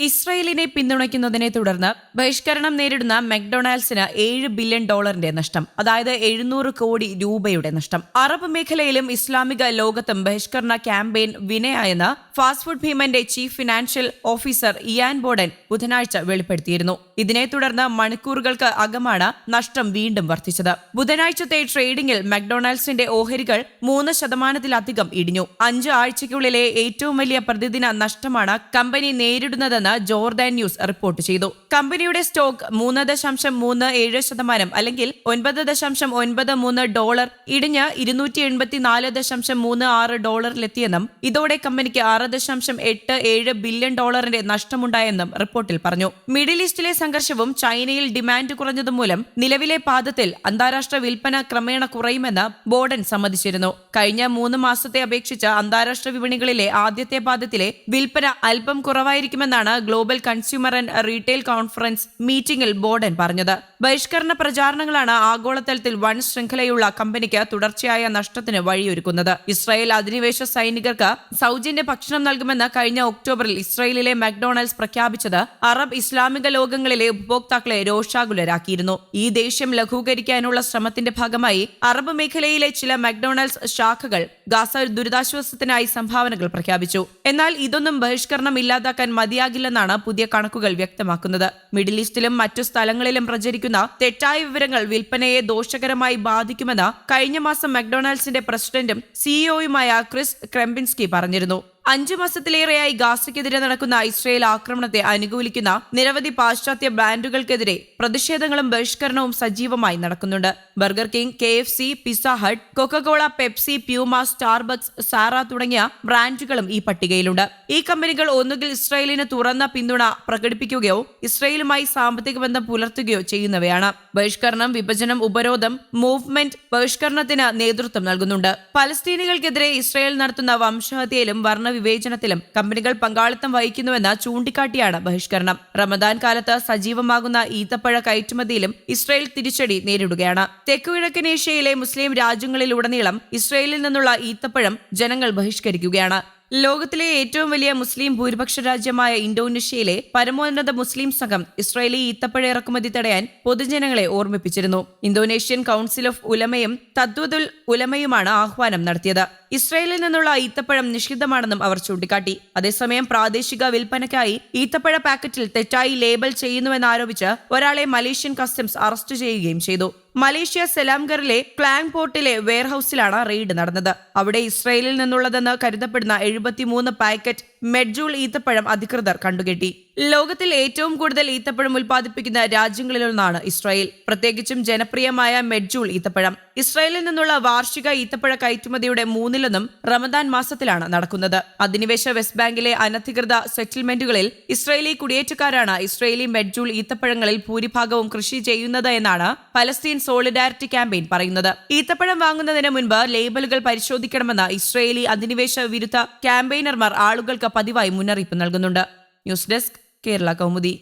ഇസ്രയേലിനെ പിന്തുണയ്ക്കുന്നതിനെ തുടർന്ന് ബഹിഷ്കരണം നേരിടുന്ന മെക്ഡൊണാൾഡ്സിന് ഏഴ് ബില്യൺ ഡോളറിന്റെ നഷ്ടം അതായത് എഴുന്നൂറ് കോടി രൂപയുടെ നഷ്ടം. അറബ് മേഖലയിലും ഇസ്ലാമിക ലോകത്തും ബഹിഷ്കരണ ക്യാമ്പയിൻ വിനയായെന്ന് ഫാസ്റ്റ് ഫുഡ് ഭീമന്റെ chief financial officer Ian Borden ബുധനാഴ്ച വെളിപ്പെടുത്തിയിരുന്നു. ഇതിനെ തുടർന്ന് മണിക്കൂറുകൾക്ക് അകമാണ് നഷ്ടം വീണ്ടും വർദ്ധിച്ചത്. ബുധനാഴ്ചത്തെ ട്രേഡിംഗിൽ മക്ഡൊണാൾഡ്സിന്റെ ഓഹരികൾ മൂന്ന് ശതമാനത്തിലധികം ഇടിഞ്ഞു. അഞ്ച് ആഴ്ചയ്ക്കുള്ളിലെ ഏറ്റവും വലിയ പ്രതിദിന നഷ്ടമാണ് കമ്പനി നേരിടുന്നതെന്ന് ജോർദാൻ ന്യൂസ് റിപ്പോർട്ട് ചെയ്തു. കമ്പനിയുടെ സ്റ്റോക്ക് മൂന്ന് ദശാംശം മൂന്ന് ഏഴ് ശതമാനം അല്ലെങ്കിൽ ഒൻപത് ദശാംശം ഒൻപത് മൂന്ന് ഡോളർ ഇടിഞ്ഞ് ഇരുന്നൂറ്റി എൺപത്തിനാല് ദശാംശം മൂന്ന് ആറ് ഡോളറിലെത്തിയെന്നും ഇതോടെ കമ്പനിക്ക് ആറ് ദശാംശം എട്ട് ഏഴ് ബില്യൺ ഡോളറിന്റെ നഷ്ടമുണ്ടായെന്നും റിപ്പോർട്ടിൽ പറഞ്ഞു. മിഡിൽ ഈസ്റ്റിലെ സംഘർഷവും ചൈനയിൽ ഡിമാൻഡ് കുറഞ്ഞതും മൂലം നിലവിലെ പാദത്തിൽ അന്താരാഷ്ട്ര വിൽപ്പന ക്രമേണ കുറയുമെന്ന് ബോർഡൻ സമ്മതിച്ചിരുന്നു. കഴിഞ്ഞ മൂന്ന് മാസത്തെ അപേക്ഷിച്ച് അന്താരാഷ്ട്ര വിപണികളിലെ ആദ്യത്തെ പാദത്തിലെ വിൽപ്പന അല്പം കുറവായിരിക്കുമെന്നാണ് global consumer and retail conference മീറ്റിംഗിൽ ബോർഡൻ പറഞ്ഞത്. ബഹിഷ്കരണ പ്രചാരണങ്ങളാണ് ആഗോളതലത്തിൽ വൻ ശൃംഖലയുള്ള കമ്പനിക്ക് തുടർച്ചയായ നഷ്ടത്തിന് വഴിയൊരുക്കുന്നത്. ഇസ്രായേൽ അധിനിവേശ സൈനികർക്ക് സൗജന്യ ഭക്ഷണം നൽകുമെന്ന് കഴിഞ്ഞ ഒക്ടോബറിൽ ഇസ്രയേലിലെ മക്ഡൊണാൾഡ്സ് പ്രഖ്യാപിച്ചത് അറബ് ഇസ്ലാമിക ലോകങ്ങളിലെ ഉപഭോക്താക്കളെ രോഷാകുലരാക്കിയിരുന്നു. ഈ ദേഷ്യം ലഘൂകരിക്കാനുള്ള ശ്രമത്തിന്റെ ഭാഗമായി അറബ് മേഖലയിലെ ചില മക്ഡൊണാൾഡ്സ് ശാഖകൾ ഗാസ ദുരിതാശ്വാസത്തിനായി സംഭാവനകൾ പ്രഖ്യാപിച്ചു. എന്നാൽ ഇതൊന്നും ബഹിഷ്കരണം ഇല്ലാതാക്കാൻ മതിയാകില്ലെന്നാണ് പുതിയ കണക്കുകൾ വ്യക്തമാക്കുന്നത്. മിഡിൽ ഈസ്റ്റിലും മറ്റു സ്ഥലങ്ങളിലും പ്രചരിക്കുന്ന തെറ്റായ വിവരങ്ങൾ വിൽപ്പനയെ ദോഷകരമായി ബാധിക്കുമെന്ന് കഴിഞ്ഞ മാസം മക്ഡൊണാൾഡ്സിന്റെ പ്രസിഡന്റും സിഇഒയുമായ ക്രിസ് ക്രെംബിൻസ്കി പറഞ്ഞിരുന്നു. അഞ്ചു മാസത്തിലേറെയായി ഗാസയ്ക്കെതിരെ നടക്കുന്ന ഇസ്രയേൽ ആക്രമണത്തെ അനുകൂലിക്കുന്ന നിരവധി പാശ്ചാത്യ ബ്രാൻഡുകൾക്കെതിരെ പ്രതിഷേധങ്ങളും ബഹിഷ്കരണവും സജീവമായി നടക്കുന്നുണ്ട്. Burger King K F C Pizza Hut Coca Cola Pepsi Puma Starbucks Zara തുടങ്ങിയ ബ്രാൻഡുകളും ഈ പട്ടികയിലുണ്ട്. ഈ കമ്പനികൾ ഒന്നുകിൽ ഇസ്രയേലിന് തുറന്ന പിന്തുണ പ്രകടിപ്പിക്കുകയോ ഇസ്രയേലുമായി സാമ്പത്തിക ബന്ധം പുലർത്തുകയോ ചെയ്യുന്നവയാണ്. ബഹിഷ്കരണം വിഭജനം ഉപരോധം മൂവ്മെന്റ് ബഹിഷ്കരണത്തിന് നേതൃത്വം നൽകുന്നുണ്ട്. പലസ്തീനികൾക്കെതിരെ ഇസ്രയേൽ നടത്തുന്ന വംശഹത്യയിലും വർണവിവേചനത്തിലും കമ്പനികൾ പങ്കാളിത്തം വഹിക്കുന്നുവെന്ന് ചൂണ്ടിക്കാട്ടിയാണ് ബഹിഷ്കരണം. റമദാൻ കാലത്ത് സജീവമാകുന്ന ഈത്തപ്പഴ കയറ്റുമതിയിലും ഇസ്രയേൽ തിരിച്ചടി നേരിടുകയാണ്. തെക്കുകിഴക്കൻ ഏഷ്യയിലെ മുസ്ലിം രാജ്യങ്ങളിലുടനീളം ഇസ്രയേലിൽ നിന്നുള്ള ഈത്തപ്പഴം ജനങ്ങൾ ബഹിഷ്കരിക്കുകയാണ്. ലോകത്തിലെ ഏറ്റവും വലിയ മുസ്ലിം ഭൂരിപക്ഷ രാജ്യമായ ഇന്തോനേഷ്യയിലെ പരമോന്നത മുസ്ലിം സംഘം ഇസ്രായേലി ഈത്തപ്പഴ ഇറക്കുമതി തടയാൻ പൊതുജനങ്ങളെ ഓർമ്മിപ്പിച്ചിരുന്നു. ഇന്തോനേഷ്യൻ കൗൺസിൽ ഓഫ് ഉലമയും തദ്വതുൽ ഉലമയുമാണ് ആഹ്വാനം നടത്തിയത്. ഇസ്രായേലിൽ നിന്നുള്ള ഈത്തപ്പഴം നിഷിദ്ധമാണെന്നും അവർ ചൂണ്ടിക്കാട്ടി. അതേസമയം പ്രാദേശിക വിൽപ്പനയ്ക്കായി ഈത്തപ്പഴ പാക്കറ്റിൽ തെറ്റായി ലേബൽ ചെയ്യുന്നുവെന്നാരോപിച്ച് ഒരാളെ മലേഷ്യൻ കസ്റ്റംസ് അറസ്റ്റ് ചെയ്യുകയും ചെയ്തു. മലേഷ്യ സെലാംഗറിലെ ക്ലാങ് പോർട്ടിലെ വെയർഹൌസിലാണ് റെയ്ഡ് നടന്നത്. അവിടെ ഇസ്രയേലിൽ നിന്നുള്ളതെന്ന് കരുതപ്പെടുന്ന എഴുപത്തിമൂന്ന് പാക്കറ്റ് മെഡ്ജൂൾ ഈത്തപ്പഴം അധികൃതർ കണ്ടുകെട്ടി. ലോകത്തിൽ ഏറ്റവും കൂടുതൽ ഈത്തപ്പഴം ഉൽപ്പാദിപ്പിക്കുന്ന രാജ്യങ്ങളിലൊന്നാണ് ഇസ്രായേൽ. പ്രത്യേകിച്ചും ജനപ്രിയമായ മെഡ്ജൂൾ ഈത്തപ്പഴം. ഇസ്രായേലിൽ നിന്നുള്ള വാർഷിക ഈത്തപ്പഴ കയറ്റുമതിയുടെ മൂന്നിലൊന്നും റമദാൻ മാസത്തിലാണ് നടക്കുന്നത്. അധിനിവേശ വെസ്റ്റ് ബാങ്കിലെ അനധികൃത സെറ്റിൽമെന്റുകളിൽ ഇസ്രായേലി കുടിയേറ്റക്കാരാണ് ഇസ്രായേലി മെഡ്ജൂൾ ഈത്തപ്പഴങ്ങളിൽ ഭൂരിഭാഗവും കൃഷി ചെയ്യുന്നത് എന്നാണ് പലസ്തീൻ സോളിഡാരിറ്റി ക്യാമ്പയിൻ പറയുന്നത്. ഈത്തപ്പഴം വാങ്ങുന്നതിന് മുൻപ് ലേബലുകൾ പരിശോധിക്കണമെന്ന് ഇസ്രായേലി അധിനിവേശ വിരുദ്ധ ക്യാമ്പയിനർമാർ ആളുകൾക്ക് പതിവായി മുന്നറിയിപ്പ് നൽകുന്നുണ്ട്. News desk Kerala Kaumudi.